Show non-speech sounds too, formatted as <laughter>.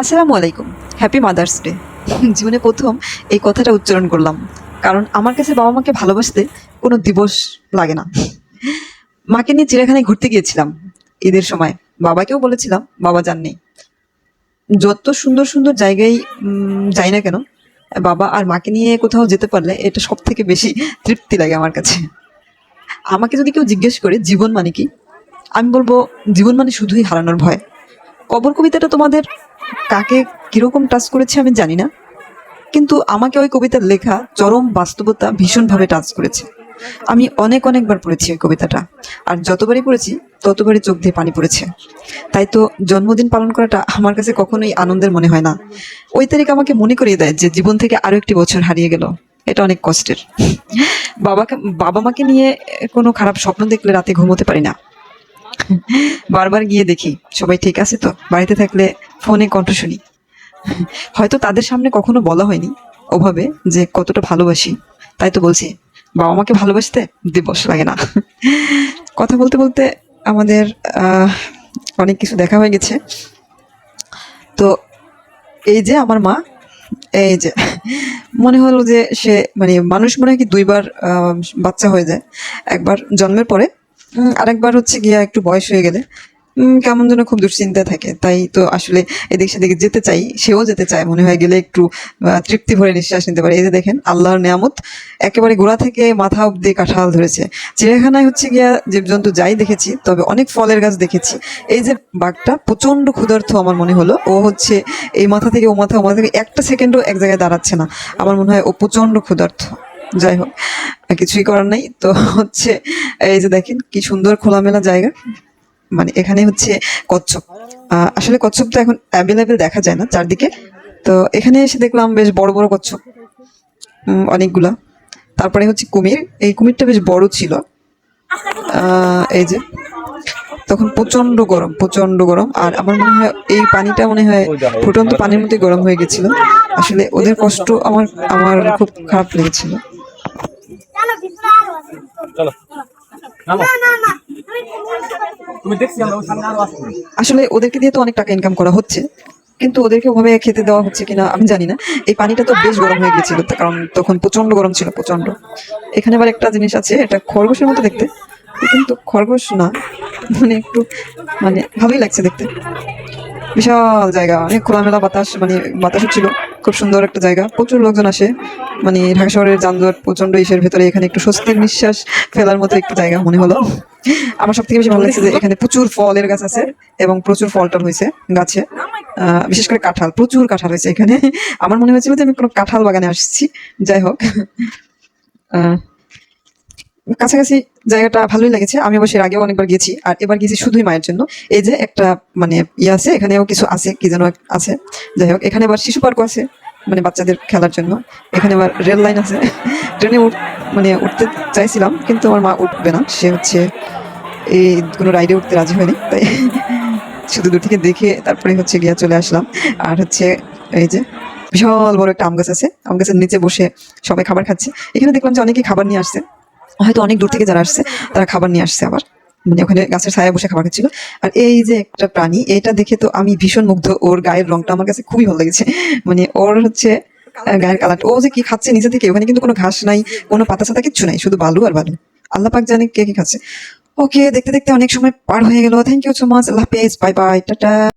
আসসালামু আলাইকুম। Happy mother's day জীবনে প্রথম এই কথাটা উচ্চারণ করলাম। কারণ আমার কাছে বাবা মাকে ভালোবাসতে কোনো দিবস লাগে না। মাকে নিয়ে চিড়িয়াখানায় ঘুরতে গিয়েছিলাম ঈদের সময়। বাবাকেও বলেছিলাম, বাবা যাননি। যত সুন্দর সুন্দর জায়গায় যাই না কেন, বাবা আর মাকে নিয়ে কোথাও যেতে পারলে এটা সব থেকে বেশি তৃপ্তি লাগে আমার কাছে। আমাকে যদি কেউ জিজ্ঞেস করে, জীবন মানে কি? আমি বলব, জীবন মানে শুধুই হারানোর ভয়। কবর কবিতাটা তোমাদের কাকে কীরকম টাচ করেছে আমি জানি না। কিন্তু আমাকে ওই কবিতার লেখা চরম বাস্তবতা ভীষণভাবে টাচ করেছে। আমি অনেক অনেকবার পড়েছি ওই কবিতাটা। আর যতবারই পড়েছি, ততবারই চোখ দিয়ে পানি পড়েছে। তাই তো জন্মদিন পালন করাটা আমার কাছে কখনোই আনন্দের মনে হয় না। ওই তারিখ আমাকে মনে করিয়ে দেয় যে জীবন থেকে আরও একটি বছর হারিয়ে গেল। এটা অনেক কষ্টের। বাবাকে, বাবা মাকে নিয়ে কোনো খারাপ স্বপ্ন দেখলে রাতে ঘুমোতে পারি না। বারবার গিয়ে দেখি, সবাই ঠিক আছে তো? বাড়িতে থাকলে ফোনে কণ্ঠ শুনি। হয়তো তাদের সামনে কখনো বলা হয়নি ওভাবে যে কতটা ভালোবাসি। তাই তো বলছি, বাবা মাকে ভালোবাসতে দিবস লাগে না। কথা বলতে বলতে আমাদের অনেক কিছু দেখা হয়ে গেছে। তো এই যে আমার মা, এই যে মনে হলো যে সে মানে মানুষ মনে হয় কি দুইবার বাচ্চা হয়ে যায়। একবার জন্মের পরে আরেকবার হচ্ছে গিয়া একটু বয়স হয়ে গেলে। কেমন যেন খুব দুশ্চিন্তা থাকে। তাই তো আসলে এদিক সেদিকে যেতে চাই, সেও যেতে চায়। মনে হয় গেলে একটু তৃপ্তি ভরে নিঃশ্বাস নিতে পারে। এই যে দেখেন, আল্লাহর নিয়ামত একেবারে গোড়া থেকে মাথা অব্দি কাঁঠাল ধরেছে। চিড়িয়াখানায় হচ্ছে গিয়া জীবজন্তু যাই দেখেছি, তবে অনেক ফলের গাছ দেখেছি। এই যে বাঘটা প্রচণ্ড ক্ষুধার্থ আমার মনে হলো। ও হচ্ছে এই মাথা থেকে, ও মাথা ও মাথা থেকে একটা সেকেন্ডও এক জায়গায় দাঁড়াচ্ছে না। আমার মনে হয় ও প্রচণ্ড ক্ষুধার্থ যাই হোক কিছুই করার নাই। তো হচ্ছে, এই যে দেখেন, কি সুন্দর খোলামেলা জায়গা। মানে এখানে হচ্ছে কচ্ছপ। আসলে কচ্ছপ তো এখন অ্যাভেলেবেল দেখা যায় না চারদিকে। তো এখানে এসে দেখলাম বেশ বড় বড় কচ্ছপ। অনেকগুলা। তারপরে হচ্ছে কুমির। এই কুমিরটা বেশ বড় ছিল। আহ, এই যে। তখন প্রচণ্ড গরম প্রচণ্ড গরম। আর আমার মনে হয় এই পানিটা মনে হয় ফুটন্ত পানির মধ্যে গরম হয়ে গেছিল। আসলে ওদের কষ্ট আমার আমার খুব খারাপ লেগেছিল চলো নামো তুমি দেখছি আমরা ওই সামনে আরও আসছি আসলে ওদেরকে দিয়ে তো অনেক টাকা ইনকাম করা হচ্ছে, কিন্তু ওদেরকে ওভাবে খেতে দেওয়া হচ্ছে কিনা আমি জানি না। এই পানিটা তো বেশ গরম হয়ে গেছিল কারণ তখন প্রচণ্ড গরম ছিল প্রচণ্ড এখানে আবার একটা জিনিস আছে, এটা খরগোশের মতো দেখতে, কিন্তু খরগোশ না মানে একটু মানে ভালোই লাগছে দেখতে। বিশাল জায়গা, অনেক খোলামেলা বাতাস মানে বাতাসও ছিল। খুব সুন্দর একটা জায়গা। প্রচুর লোকজন আসে। মানে ঢাকা শহরের যানজট প্রচণ্ড ইসের ভেতরে এখানে একটু স্বস্তির নিঃশ্বাস ফেলার মতো একটু জায়গা মনে হলো। আমার সব থেকে বেশি ভালো লাগছে যে এখানে প্রচুর ফলের গাছ আছে এবং প্রচুর ফলটা হয়েছে গাছে। বিশেষ করে কাঁঠাল। প্রচুর কাঁঠাল হয়েছে এখানে। আমার মনে হয়েছিল যে আমি কোনো কাঁঠাল বাগানে আসছি। যাই হোক। কাছাকাছি জায়গাটা ভালোই লেগেছে। আমি অবশ্যই আগেও অনেকবার গেছি, আর এবার গেছি শুধুই মায়ের জন্য। এই যে একটা মানে ইয়ে আছে, এখানেও কিছু আছে, কি যেন আছে। যাই হোক, এখানে আবার শিশু পার্কও আছে মানে বাচ্চাদের খেলার জন্য। এখানে আবার রেল লাইন আছে। <laughs> ট্রেনে মানে উঠতে চাইছিলাম, কিন্তু আমার মা উঠবে না। সে হচ্ছে, এই কোনো রাইডে উঠতে রাজি হয়নি, তাই <laughs> শুধু দূর থেকে দেখে তারপরে হচ্ছে গিয়া চলে আসলাম। আর হচ্ছে, এই যে, বিশাল বড় একটা আম গাছ আছে। আম গাছের নিচে বসে সবাই খাবার খাচ্ছে। এখানে দেখলাম যে অনেকেই খাবার নিয়ে আসছে। হয়তো অনেক দূর থেকে যারা আসছে, তারা খাবার নিয়ে আসছে আবার। মানে ওখানে গাছের ছায়া বসে খাবার খাচ্ছিল। আর এই যে একটা প্রাণী, এটা দেখে তো আমি ভীষণ মুগ্ধ। ওর গায়ের রংটা আমার কাছে খুবই ভালো লেগেছে। মানে ওর হচ্ছে গায়ের কালারটা ও যে কি খাচ্ছে নিচে থেকে, ওখানে কিন্তু কোনো ঘাস নাই, কোনো পাতা সাতা কিচ্ছু নাই, শুধু বালু আর বালু। আল্লাহ পাক জানে কে কি খাচ্ছে। ওকে, দেখতে দেখতে অনেক সময় পার হয়ে গেল। থ্যাংক ইউ সো মাচ আল্লাহ হাফেজ। Bye bye tata.